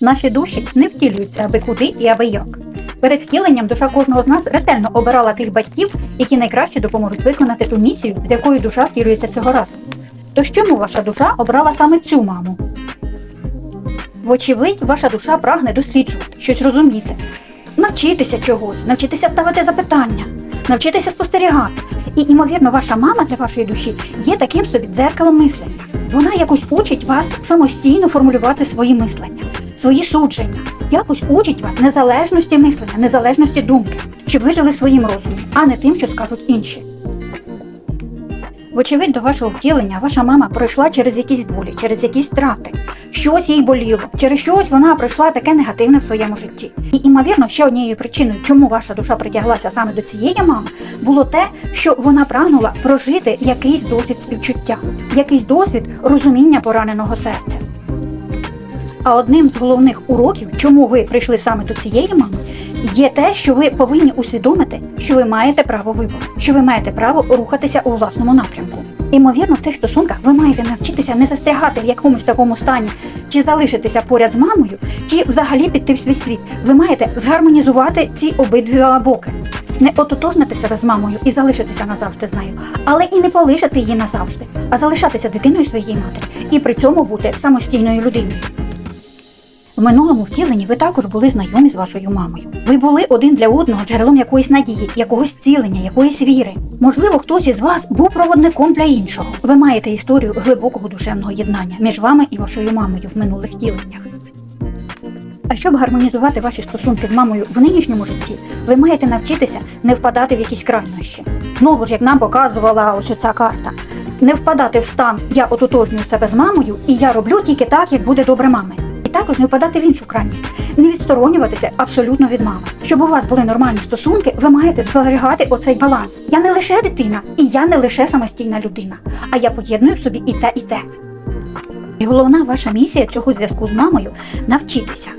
Наші душі не втілюються аби куди і аби як. Перед втіленням душа кожного з нас ретельно обирала тих батьків, які найкраще допоможуть виконати ту місію, з якою душа втілюється цього разу. Тож чому ваша душа обрала саме цю маму? Вочевидь, ваша душа прагне досліджувати, щось розуміти, навчитися чогось, навчитися ставити запитання, навчитися спостерігати. І, ймовірно, ваша мама для вашої душі є таким собі дзеркалом мислення. Вона якось вас самостійно формулювати свої мислення, свої судження, якось учить вас незалежності мислення, незалежності думки, щоб ви жили своїм розумом, а не тим, що скажуть інші. Вочевидь, до вашого втілення ваша мама пройшла через якісь болі, через якісь втрати. Щось їй боліло, через щось вона пройшла таке негативне в своєму житті. І, імовірно, ще однією причиною, чому ваша душа притяглася саме до цієї мами, було те, що вона прагнула прожити якийсь досвід співчуття, якийсь досвід розуміння пораненого серця. А одним з головних уроків, чому ви прийшли саме до цієї мами, є те, що ви повинні усвідомити, що ви маєте право вибору, що ви маєте право рухатися у власному напрямку. Імовірно, в цих стосунках ви маєте навчитися не застрягати в якомусь такому стані, чи залишитися поряд з мамою, чи взагалі піти в свій світ. Ви маєте згармонізувати ці обидві боки. Не ототожнити себе з мамою і залишитися назавжди з нею, але і не полишити її назавжди, а залишатися дитиною своєї матері і при цьому бути самостійною людиною. В минулому втіленні ви також були знайомі з вашою мамою. Ви були один для одного джерелом якоїсь надії, якогось цілення, якоїсь віри. Можливо, хтось із вас був проводником для іншого. Ви маєте історію глибокого душевного єднання між вами і вашою мамою в минулих втіленнях. А щоб гармонізувати ваші стосунки з мамою в нинішньому житті, ви маєте навчитися не впадати в якісь крайнощі. Знову ж, як нам показувала ось ця карта, не впадати в стан я ототожнюю себе з мамою, і я роблю тільки так, як буде добре мами. Також не впадати в іншу крайність, не відсторонюватися абсолютно від мами. Щоб у вас були нормальні стосунки, ви маєте зберігати оцей баланс. Я не лише дитина, і я не лише самостійна людина, а я поєдную в собі і те, і те. І головна ваша місія цього зв'язку з мамою навчитися.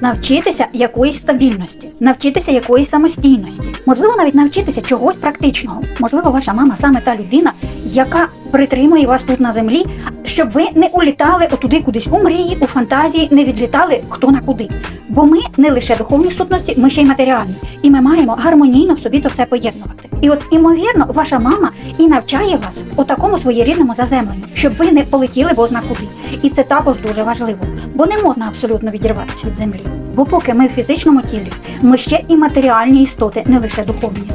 Навчитися якоїсь стабільності, навчитися якоїсь самостійності, можливо, навіть навчитися чогось практичного. Можливо, ваша мама саме та людина, яка притримує вас тут на землі, щоб ви не улітали отуди кудись у мрії, у фантазії, не відлітали хто на куди. Бо ми не лише духовні сутності, ми ще й матеріальні, і ми маємо гармонійно в собі то все поєднувати. І от, імовірно, ваша мама і навчає вас у такому своєрідному заземленню, щоб ви не полетіли бозна куди. І це також дуже важливо, бо не можна абсолютно відірватися від землі. Бо поки ми в фізичному тілі, ми ще і матеріальні істоти, не лише духовні.